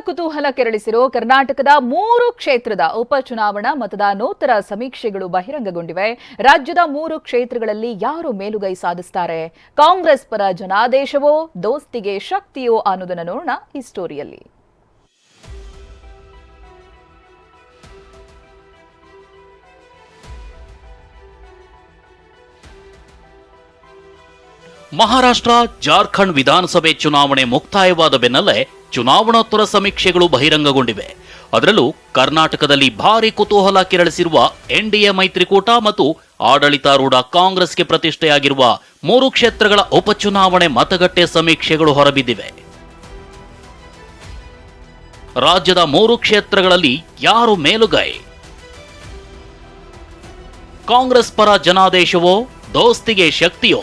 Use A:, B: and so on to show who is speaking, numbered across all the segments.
A: ಕುತೂಹಲ ಕೆರಳಿಸಿರೋ ಕರ್ನಾಟಕದ ಮೂರು ಕ್ಷೇತ್ರದ ಉಪಚುನಾವಣಾ ಮತದಾನೋತ್ತರ ಸಮೀಕ್ಷೆಗಳು ಬಹಿರಂಗಗೊಂಡಿವೆ. ರಾಜ್ಯದ ಮೂರು ಕ್ಷೇತ್ರಗಳಲ್ಲಿ ಯಾರು ಮೇಲುಗೈ ಸಾಧಿಸ್ತಾರೆ? ಕಾಂಗ್ರೆಸ್ ಪರ ಜನಾದೇಶವೋ, ದೋಸ್ತಿಗೆ ಶಕ್ತಿಯೋ ಅನ್ನೋದನ್ನು ನೋಡೋಣ ಈ ಸ್ಟೋರಿಯಲ್ಲಿ.
B: ಮಹಾರಾಷ್ಟ್ರ ಜಾರ್ಖಂಡ್ ವಿಧಾನಸಭೆ ಚುನಾವಣೆ ಮುಕ್ತಾಯವಾದ ಬೆನ್ನಲ್ಲೇ ಚುನಾವಣೋತ್ತರ ಸಮೀಕ್ಷೆಗಳು ಬಹಿರಂಗಗೊಂಡಿವೆ. ಅದರಲ್ಲೂ ಕರ್ನಾಟಕದಲ್ಲಿ ಭಾರಿ ಕುತೂಹಲ ಕೆರಳಿಸಿರುವ ಎನ್ಡಿಎ ಮೈತ್ರಿಕೂಟ ಮತ್ತು ಆಡಳಿತಾರೂಢ ಕಾಂಗ್ರೆಸ್ಗೆ ಪ್ರತಿಷ್ಠೆಯಾಗಿರುವ ಮೂರು ಕ್ಷೇತ್ರಗಳ ಉಪಚುನಾವಣೆ ಮತಗಟ್ಟೆ ಸಮೀಕ್ಷೆಗಳು ಹೊರಬಿದ್ದಿವೆ. ರಾಜ್ಯದ ಮೂರು ಕ್ಷೇತ್ರಗಳಲ್ಲಿ ಯಾರು ಮೇಲುಗೈ? ಕಾಂಗ್ರೆಸ್ ಪರ ಜನಾದೇಶವೋ, ದೋಸ್ತಿಗೆ ಶಕ್ತಿಯೋ?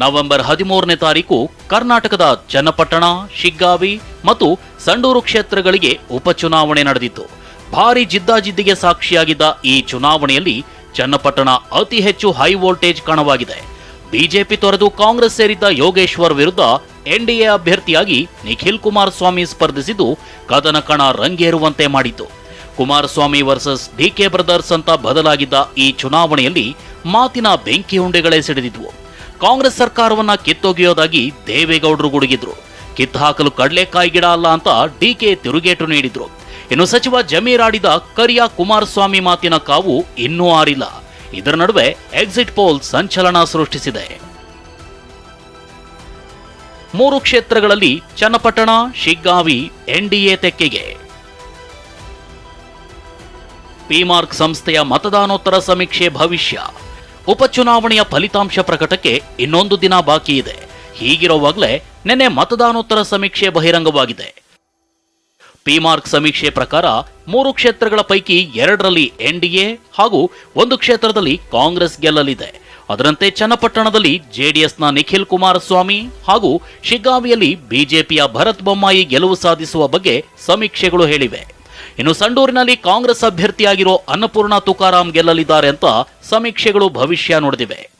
B: ನವೆಂಬರ್ ಹದಿಮೂರನೇ ತಾರೀಕು ಕರ್ನಾಟಕದ ಚನ್ನಪಟ್ಟಣ, ಶಿಗ್ಗಾವಿ ಮತ್ತು ಸಂಡೂರು ಕ್ಷೇತ್ರಗಳಿಗೆ ಉಪಚುನಾವಣೆ ನಡೆದಿತ್ತು. ಭಾರಿ ಜಿದ್ದಾಜಿದ್ದಿಗೆ ಸಾಕ್ಷಿಯಾಗಿದ್ದ ಈ ಚುನಾವಣೆಯಲ್ಲಿ ಚನ್ನಪಟ್ಟಣ ಅತಿ ಹೆಚ್ಚು ಹೈ ವೋಲ್ಟೇಜ್ ಕಣವಾಗಿದೆ. ಬಿಜೆಪಿ ತೊರೆದು ಕಾಂಗ್ರೆಸ್ ಸೇರಿದ್ದ ಯೋಗೇಶ್ವರ್ ವಿರುದ್ಧ ಎನ್ಡಿಎ ಅಭ್ಯರ್ಥಿಯಾಗಿ ನಿಖಿಲ್ ಕುಮಾರಸ್ವಾಮಿ ಸ್ಪರ್ಧಿಸಿದ್ದು ಕದನ ಕಣ ರಂಗೇರುವಂತೆ ಮಾಡಿತು ಕುಮಾರಸ್ವಾಮಿ ವರ್ಸಸ್ ಡಿಕೆ ಬ್ರದರ್ಸ್ ಅಂತ ಬದಲಾಗಿದ್ದ ಈ ಚುನಾವಣೆಯಲ್ಲಿ ಮಾತಿನ ಬೆಂಕಿ ಉಂಡೆಗಳೇ ಸಿಡಿದಿದ್ವು. ಕಾಂಗ್ರೆಸ್ ಸರ್ಕಾರವನ್ನ ಕಿತ್ತೊಗೆಯೋದಾಗಿ ದೇವೇಗೌಡರು ಗುಡುಗಿದ್ರು. ಕಿತ್ತು ಹಾಕಲು ಕಡಲೆಕಾಯಿ ಗಿಡ ಅಲ್ಲ ಅಂತ ಡಿಕೆ ತಿರುಗೇಟು ನೀಡಿದ್ರು. ಇನ್ನು ಸಚಿವ ಜಮೀರ್ ಆಡಿದ ಕರಿಯ ಕುಮಾರಸ್ವಾಮಿ ಮಾತಿನ ಕಾವು ಇನ್ನೂ ಆರಿಲ್ಲ. ಇದರ ನಡುವೆ ಎಕ್ಸಿಟ್ ಪೋಲ್ ಸಂಚಲನ ಸೃಷ್ಟಿಸಿದೆ. ಮೂರು ಕ್ಷೇತ್ರಗಳಲ್ಲಿ ಚನ್ನಪಟ್ಟಣ, ಶಿಗ್ಗಾವಿ ಎನ್ಡಿಎ ತೆಕ್ಕೆಗೆ. ಪಿಮಾರ್ಕ್ ಸಂಸ್ಥೆಯ ಮತದಾನೋತ್ತರ ಸಮೀಕ್ಷೆ ಭವಿಷ್ಯ. ಉಪಚುನಾವಣೆಯ ಫಲಿತಾಂಶ ಪ್ರಕಟಕ್ಕೆ ಇನ್ನೊಂದು ದಿನ ಬಾಕಿ ಇದೆ. ಹೀಗಿರುವಾಗಲೇ ನಿನ್ನೆ ಮತದಾನೋತ್ತರ ಸಮೀಕ್ಷೆ ಬಹಿರಂಗವಾಗಿದೆ. ಪಿಮಾರ್ಕ್ ಸಮೀಕ್ಷೆ ಪ್ರಕಾರ ಮೂರು ಕ್ಷೇತ್ರಗಳ ಪೈಕಿ ಎರಡರಲ್ಲಿ ಎನ್ಡಿಎ ಹಾಗೂ ಒಂದು ಕ್ಷೇತ್ರದಲ್ಲಿ ಕಾಂಗ್ರೆಸ್ ಗೆಲ್ಲಲಿದೆ. ಅದರಂತೆ ಚನ್ನಪಟ್ಟಣದಲ್ಲಿ ಜೆಡಿಎಸ್ನ ನಿಖಿಲ್ ಕುಮಾರಸ್ವಾಮಿ ಹಾಗೂ ಶಿಗ್ಗಾವಿಯಲ್ಲಿ ಬಿಜೆಪಿಯ ಭರತ್ ಬೊಮ್ಮಾಯಿ ಗೆಲುವು ಸಾಧಿಸುವ ಬಗ್ಗೆ ಸಮೀಕ್ಷೆಗಳು ಹೇಳಿವೆ. ಇನ್ನು ಸಂಡೂರಿನಲ್ಲಿ ಕಾಂಗ್ರೆಸ್ ಅಭ್ಯರ್ಥಿಯಾಗಿರೋ ಅನ್ನಪೂರ್ಣ ತುಕಾರಾಂ ಗೆಲ್ಲಲಿದ್ದಾರೆ ಅಂತ ಸಮೀಕ್ಷೆಗಳು ಭವಿಷ್ಯ ನುಡಿದಿವೆ.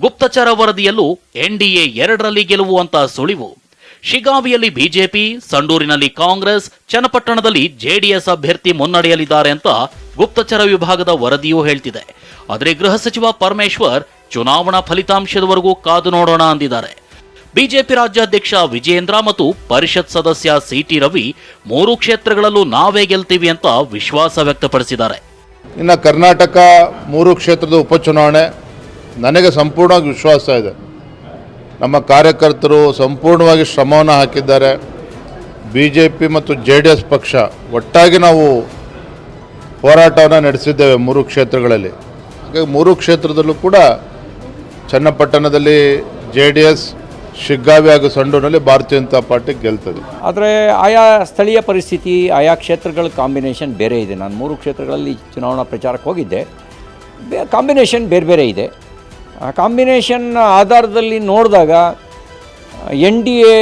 B: ಗುಪ್ತಚರ ವರದಿಯಲ್ಲೂ ಎನ್ಡಿಎ ಎರಡರಲ್ಲಿ ಗೆಲುವು ಅಂತ ಸುಳಿವು. ಶಿಗಾವಿಯಲ್ಲಿ ಬಿಜೆಪಿ, ಸಂಡೂರಿನಲ್ಲಿ ಕಾಂಗ್ರೆಸ್, ಚನ್ನಪಟ್ಟಣದಲ್ಲಿ ಜೆಡಿಎಸ್ ಅಭ್ಯರ್ಥಿ ಮುನ್ನಡೆಯಲಿದ್ದಾರೆ ಅಂತ ಗುಪ್ತಚರ ವಿಭಾಗದ ವರದಿಯೂ ಹೇಳ್ತಿದೆ. ಆದರೆ ಗೃಹ ಸಚಿವ ಪರಮೇಶ್ವರ್, ಚುನಾವಣಾ ಫಲಿತಾಂಶದವರೆಗೂ ಕಾದು ನೋಡೋಣ ಅಂದಿದ್ದಾರೆ. ಬಿಜೆಪಿ ರಾಜ್ಯಾಧ್ಯಕ್ಷ ವಿಜೇಂದ್ರ ಮತ್ತು ಪರಿಷತ್ ಸದಸ್ಯ ಸಿಟಿ ರವಿ ಮೂರು ಕ್ಷೇತ್ರಗಳಲ್ಲೂ ನಾವೇ ಗೆಲ್ತೀವಿ ಅಂತ ವಿಶ್ವಾಸ ವ್ಯಕ್ತಪಡಿಸಿದ್ದಾರೆ.
C: ಇನ್ನು ಕರ್ನಾಟಕ ಮೂರು ಕ್ಷೇತ್ರದ ಉಪಚುನಾವಣೆ ನನಗೆ ಸಂಪೂರ್ಣವಾಗಿ ವಿಶ್ವಾಸ ಇದೆ. ನಮ್ಮ ಕಾರ್ಯಕರ್ತರು ಸಂಪೂರ್ಣವಾಗಿ ಶ್ರಮವನ್ನು ಹಾಕಿದ್ದಾರೆ. ಬಿ ಜೆ ಪಿ ಮತ್ತು ಜೆ ಡಿ ಎಸ್ ಪಕ್ಷ ಒಟ್ಟಾಗಿ ನಾವು ಹೋರಾಟವನ್ನು ನಡೆಸಿದ್ದೇವೆ ಮೂರು ಕ್ಷೇತ್ರಗಳಲ್ಲಿ. ಹಾಗಾಗಿ ಮೂರು ಕ್ಷೇತ್ರದಲ್ಲೂ ಕೂಡ ಚನ್ನಪಟ್ಟಣದಲ್ಲಿ ಜೆ ಡಿ ಎಸ್ ಶಿಗ್ಗಾವಿ ಹಾಗೂ ಭಾರತೀಯ ಜನತಾ ಪಾರ್ಟಿ ಗೆಲ್ತದೆ.
D: ಆದರೆ ಆಯಾ ಸ್ಥಳೀಯ ಪರಿಸ್ಥಿತಿ, ಆಯಾ ಕ್ಷೇತ್ರಗಳ ಕಾಂಬಿನೇಷನ್ ಬೇರೆ ಇದೆ. ನಾನು ಮೂರು ಕ್ಷೇತ್ರಗಳಲ್ಲಿ ಚುನಾವಣಾ ಪ್ರಚಾರಕ್ಕೆ ಹೋಗಿದ್ದೆ. ಕಾಂಬಿನೇಷನ್ ಬೇರೆ ಬೇರೆ ಇದೆ. ಆ ಕಾಂಬಿನೇಷನ್ ಆಧಾರದಲ್ಲಿ ನೋಡಿದಾಗ, ಎನ್ ಡಿ ಎ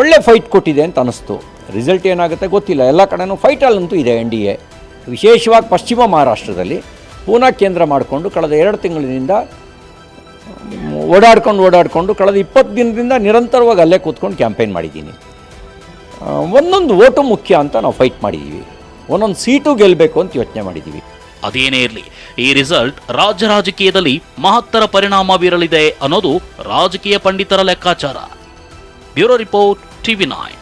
D: ಒಳ್ಳೆ ಫೈಟ್ ಕೊಟ್ಟಿದೆ ಅಂತ ಅನ್ನಿಸ್ತು ರಿಸಲ್ಟ್ ಏನಾಗುತ್ತೆ ಗೊತ್ತಿಲ್ಲ. ಎಲ್ಲ ಕಡೆನೂ ಫೈಟಲ್ಲಂತೂ ಇದೆ ಎನ್ ಡಿ ಎ. ವಿಶೇಷವಾಗಿ ಪಶ್ಚಿಮ ಮಹಾರಾಷ್ಟ್ರದಲ್ಲಿ ಪೂನಾ ಕೇಂದ್ರ ಮಾಡಿಕೊಂಡು ಕಳೆದ ಎರಡು ತಿಂಗಳಿನಿಂದ ಓಡಾಡ್ಕೊಂಡು ಓಡಾಡಿಕೊಂಡು ಕಳೆದ ಇಪ್ಪತ್ತು ದಿನದಿಂದ ನಿರಂತರವಾಗಿ ಅಲ್ಲೇ ಕೂತ್ಕೊಂಡು ಕ್ಯಾಂಪೇನ್ ಮಾಡಿದ್ದೀನಿ. ಒಂದೊಂದು ಓಟು ಮುಖ್ಯ ಅಂತ ನಾವು ಫೈಟ್ ಮಾಡಿದ್ದೀವಿ. ಒಂದೊಂದು ಸೀಟು ಗೆಲ್ಲಬೇಕು ಅಂತ ಯೋಚನೆ ಮಾಡಿದ್ದೀವಿ.
B: ಅದೇನೇ ಇರಲಿ, ಈ ರಿಸಲ್ಟ್ ರಾಜ್ಯ ರಾಜಕೀಯದಲ್ಲಿ ಮಹತ್ತರ ಪರಿಣಾಮ ಬೀರಲಿದೆ ಅನ್ನೋದು ರಾಜಕೀಯ ಪಂಡಿತರ ಲೆಕ್ಕಾಚಾರ. Bureau report TV nine.